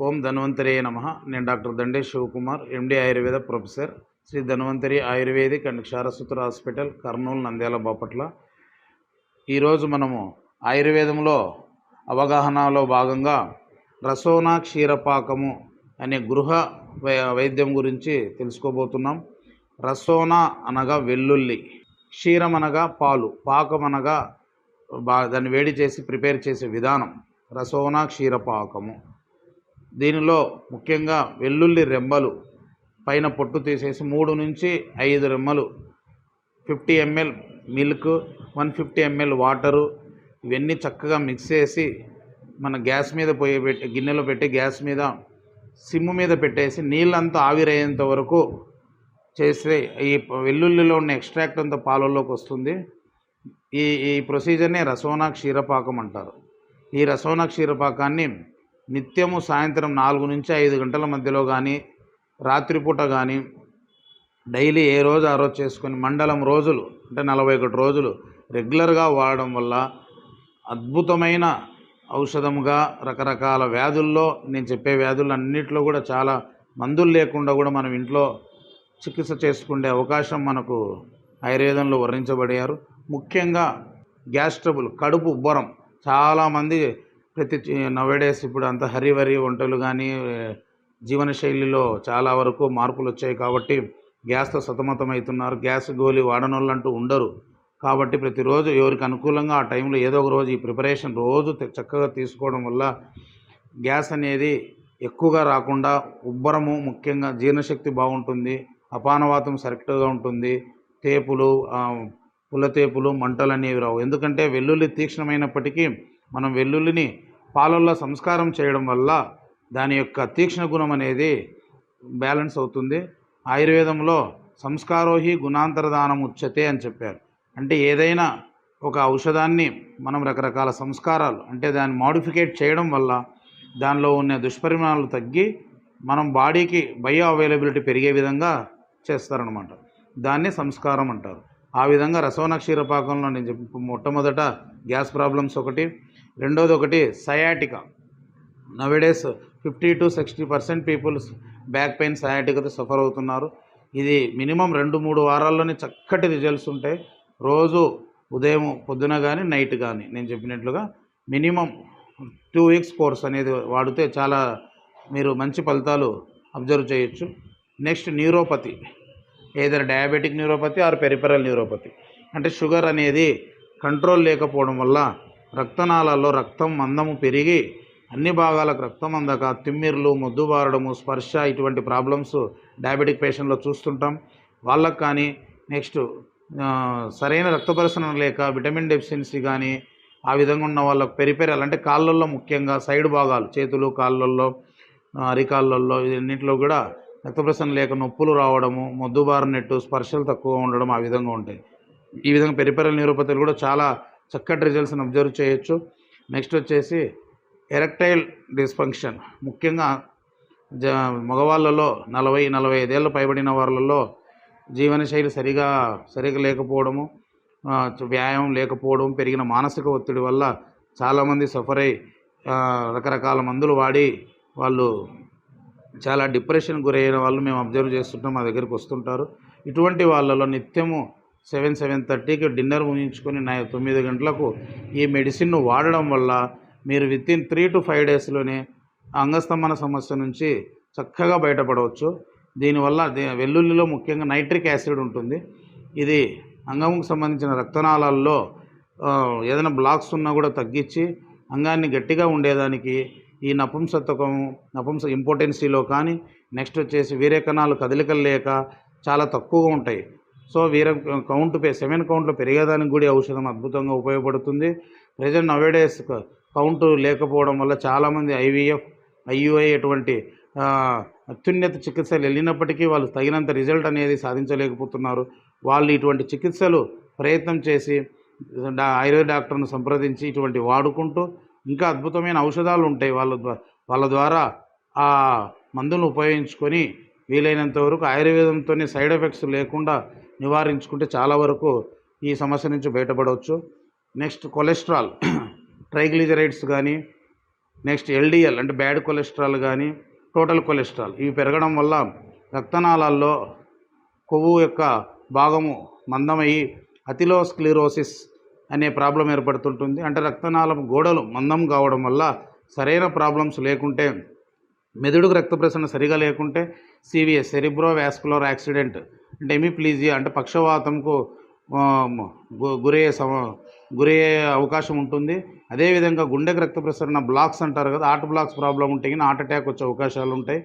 ఓం ధన్వంతరి నమ. నేను doctor Dande Shivakumar MD Ayurveda professor. Shri Dhanvantari ayurvedic and Ksharasutra hospital Kurnool Nandyal Bapatla. ఈరోజు మనము ఆయుర్వేదంలో అవగాహనలో భాగంగా రసోనా క్షీరపాకము అనే గృహ వై- వైద్యం గురించి తెలుసుకోబోతున్నాం. రసోనా అనగా వెల్లుల్లి క్షీరం అనగా పాలు పాకం అనగా బా దాన్ని వేడి చేసి ప్రిపేర్ చేసే విధానం రసోనా క్షీరపాకము. దీనిలో ముఖ్యంగా వెల్లుల్లి రెమ్మలు పైన పొట్టు తీసేసి మూడు నుంచి ఐదు రెమ్మలు fifty ML milk one fifty ML water ఇవన్నీ చక్కగా మిక్స్ చేసి మన గ్యాస్ మీద పోయి పెట్టి గిన్నెలో పెట్టి గ్యాస్ మీద సిమ్ మీద పెట్టేసి నీళ్ళంతా ఆవిరయ్యేంత వరకు చేస్తే ఈ వెల్లుల్లిలో ఉన్న ఎక్స్ట్రాక్ట్ అంతా పాలల్లోకి వస్తుంది. ఈ ఈ ప్రొసీజర్నే రసోనా క్షీరపాకం అంటారు. ఈ రసోనా క్షీరపాకాన్ని నిత్యము సాయంత్రం నాలుగు నుంచి ఐదు గంటల మధ్యలో కానీ రాత్రిపూట కానీ డైలీ ఏ రోజు ఆ రోజు చేసుకొని మండలం రోజులు అంటే నలభై ఒకటి రోజులు రెగ్యులర్గా వాడడం వల్ల అద్భుతమైన ఔషధముగా రకరకాల వ్యాధుల్లో నేను చెప్పే వ్యాధులు అన్నింటిలో కూడా చాలా మందులు లేకుండా కూడా మనం ఇంట్లో చికిత్స చేసుకునే అవకాశం మనకు ఆయుర్వేదంలో వర్ణించబడారు ముఖ్యంగా గ్యాస్ ట్రబుల్ కడుపు ఉబ్బరం చాలామంది ప్రతి నవేడేస్ ఇప్పుడు అంత హరివరి వంటలు కానీ జీవనశైలిలో చాలా వరకు మార్పులు వచ్చాయి కాబట్టి గ్యాస్తో సతమతమవుతున్నారు గ్యాస్ గోలి వాడనోళ్ళు అంటూ ఉండరు. కాబట్టి ప్రతిరోజు ఎవరికి అనుకూలంగా ఆ టైంలో ఏదో ఒక రోజు ఈ ప్రిపరేషన్ రోజు చక్కగా తీసుకోవడం వల్ల గ్యాస్ అనేది ఎక్కువగా రాకుండా ఉబ్బరము ముఖ్యంగా జీర్ణశక్తి బాగుంటుంది అపానవాతం సరెక్ట్గా ఉంటుంది. తేపులు పుల్లతేపులు మంటలు అనేవి రావు. ఎందుకంటే వెల్లుల్లి తీక్షణమైనప్పటికీ మనం వెల్లుల్లిని పాలల్లో సంస్కారం చేయడం వల్ల దాని యొక్క తీక్ష్ణ గుణం అనేది బ్యాలెన్స్ అవుతుంది. ఆయుర్వేదంలో సంస్కారోహి గుణాంతరదానం ఉచ్యతే అని చెప్పారు. అంటే ఏదైనా ఒక ఔషధాన్ని మనం రకరకాల సంస్కారాలు అంటే దాన్ని మాడిఫికేట్ చేయడం వల్ల దానిలో ఉన్న దుష్పరిమాణాలు తగ్గి మనం బాడీకి బయో అవైలబిలిటీ పెరిగే విధంగా చేస్తారనమాట దాన్ని సంస్కారం అంటారు. ఆ విధంగా రసవన క్షీరపాకంలో నేను చెప్పి మొట్టమొదట గ్యాస్ ప్రాబ్లమ్స్ ఒకటి రెండోది ఒకటి sciatica nowadays fifty to sixty percent peoples back pain సయాటికతో suffer అవుతున్నారు. ఇది మినిమం రెండు మూడు వారాల్లోనే చక్కటి రిజల్ట్స్ ఉంటాయి రోజు ఉదయం పొద్దున కానీ నైట్ కానీ నేను చెప్పినట్లుగా మినిమం టూ వీక్స్ కోర్స్ అనేది వాడితే చాలా మీరు మంచి ఫలితాలు అబ్జర్వ్ చేయొచ్చు. నెక్స్ట్ న్యూరోపతి ఏదైనా diabetic neuropathy or peripheral neuropathy అంటే షుగర్ అనేది కంట్రోల్ లేకపోవడం వల్ల రక్తనాళాల్లో రక్తం మందము పెరిగి అన్ని భాగాలకు రక్తం అందక తిమ్మిర్లు మొద్దుబారడము స్పర్శ ఇటువంటి ప్రాబ్లమ్స్ డయాబెటిక్ పేషెంట్లో చూస్తుంటాం. వాళ్ళకు కానీ నెక్స్ట్ సరైన రక్త పరిసరణ లేక విటమిన్ డెఫిషియన్సీ కానీ ఆ విధంగా ఉన్న వాళ్ళకు పెరిపెరల్. అంటే కాళ్ళల్లో ముఖ్యంగా సైడ్ భాగాలు చేతులు కాళ్ళల్లో అరికాళ్ళల్లో ఇన్నింటిలో కూడా రక్త ప్రసరణ లేక నొప్పులు రావడము మొద్దుబారినట్టు స్పర్శలు తక్కువ ఉండడం ఆ విధంగా ఉంటాయి. ఈ విధంగా పెరిపెరల్ న్యూరోపతిలు కూడా చాలా చక్కటి రిజల్ట్స్ని అబ్జర్వ్ చేయొచ్చు. నెక్స్ట్ వచ్చేసి ఎరెక్టైల్ డిస్ఫంక్షన్. ముఖ్యంగా జ మగవాళ్ళలో నలభై నలభై ఐదేళ్ళు పైబడిన వాళ్ళలో జీవనశైలి సరిగా సరిగా లేకపోవడము వ్యాయామం లేకపోవడం పెరిగిన మానసిక ఒత్తిడి వల్ల చాలామంది సఫర్ అయి రకరకాల మందులు వాడి వాళ్ళు చాలా డిప్రెషన్ గురైన వాళ్ళు మేము అబ్జర్వ్ చేస్తుంటాం మా దగ్గరికి వస్తుంటారు. ఇటువంటి వాళ్ళలో నిత్యము సెవెన్ సెవెన్ థర్టీకి డిన్నర్ ముగించుకొని నా తొమ్మిది గంటలకు ఈ మెడిసిన్ను వాడడం వల్ల మీరు within three to five డేస్లోనే అంగస్తంభన సమస్య నుంచి చక్కగా బయటపడవచ్చు. దీనివల్ల వెల్లుల్లిలో ముఖ్యంగా నైట్రిక్ యాసిడ్ ఉంటుంది. ఇది అంగముకు సంబంధించిన రక్తనాళాల్లో ఏదైనా బ్లాక్స్ ఉన్నా కూడా తగ్గించి అంగాన్ని గట్టిగా ఉండేదానికి ఈ నపుంసత్వకం నపుంస ఇంపార్టెన్సీలో కానీ నెక్స్ట్ వచ్చేసి వీరే కణాలు కదలికలు లేక చాలా తక్కువగా ఉంటాయి. సో వీర కౌంట్ పే సెవెన్ కౌంట్లో పెరిగేదానికి కూడా ఔషధం అద్భుతంగా ఉపయోగపడుతుంది. ప్రజెంట్ నవేడేస్ కౌంట్ లేకపోవడం వల్ల చాలామంది ఐవీఎఫ్ ఐయుఐ అటువంటి అత్యున్నత చికిత్సలు వెళ్ళినప్పటికీ వాళ్ళు తగినంత రిజల్ట్ అనేది సాధించలేకపోతున్నారు. వాళ్ళు ఇటువంటి చికిత్సలు ప్రయత్నం చేసి ఆయుర్వేద డాక్టర్ను సంప్రదించి ఇటువంటి వాడుకుంటూ ఇంకా అద్భుతమైన ఔషధాలు ఉంటాయి. వాళ్ళ వాళ్ళ ద్వారా ఆ మందులను ఉపయోగించుకొని వీలైనంత వరకు ఆయుర్వేదంతోనే సైడ్ ఎఫెక్ట్స్ లేకుండా నివారించుకుంటే చాలా వరకు ఈ సమస్య నుంచి బయటపడవచ్చు. నెక్స్ట్ కొలెస్ట్రాల్ ట్రైగ్లిజరైడ్స్ కానీ నెక్స్ట్ ఎల్డిఎల్ అంటే బ్యాడ్ కొలెస్ట్రాల్ కానీ టోటల్ కొలెస్ట్రాల్ ఇవి పెరగడం వల్ల రక్తనాళాల్లో కొవ్వు యొక్క భాగము మందమయ్యి అతిలోస్క్లిరోసిస్ అనే ప్రాబ్లం ఏర్పడుతుంటుంది. అంటే రక్తనాళం గోడలు మందం కావడం వల్ల సరైన ప్రాబ్లమ్స్ లేకుంటే మెదడుకు రక్త ప్రసరణ సరిగా లేకుంటే సివిఎస్ సెరిబ్రో వ్యాస్కులర్ యాక్సిడెంట్ అంటే అంటే పక్షవాతంకు గు- గురయ్యే సమ గురయ్యే అవకాశం ఉంటుంది. అదేవిధంగా గుండెకు రక్త ప్రసరణ బ్లాక్స్ అంటారు కదా హార్ట్ బ్లాక్స్ ప్రాబ్లం ఉంటే కానీ హార్ట్ అటాక్ వచ్చే అవకాశాలు ఉంటాయి.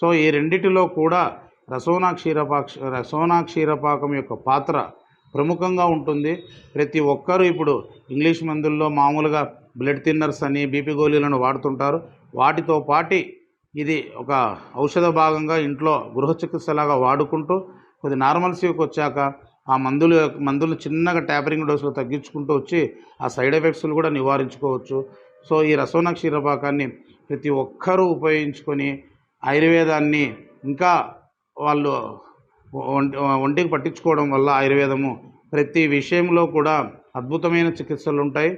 సో ఈ రెండిటిలో కూడా రసోనా క్షీరపాక్ష రసోనా క్షీరపాకం యొక్క పాత్ర ప్రముఖంగా ఉంటుంది. ప్రతి ఒక్కరూ ఇప్పుడు ఇంగ్లీష్ మందుల్లో మామూలుగా బ్లడ్ థిన్నర్స్ అని బీపీ గోళీలను వాడుతుంటారు. వాటితో పాటి ఇది ఒక ఔషధ భాగంగా ఇంట్లో గృహ చికిత్సలాగా వాడుకుంటూ కొద్ది నార్మల్సీకి వచ్చాక ఆ మందులు మందులు చిన్నగా ట్యాపరింగ్ డోసులు తగ్గించుకుంటూ వచ్చి ఆ సైడ్ ఎఫెక్ట్స్లు కూడా నివారించుకోవచ్చు. సో ఈ రసోన క్షీరపాకాన్ని ప్రతి ఒక్కరూ ఉపయోగించుకొని ఆయుర్వేదాన్ని ఇంకా వాళ్ళు ఒంటికి పట్టించుకోవడం వల్ల ఆయుర్వేదము ప్రతి విషయంలో కూడా అద్భుతమైన చికిత్సలు ఉంటాయి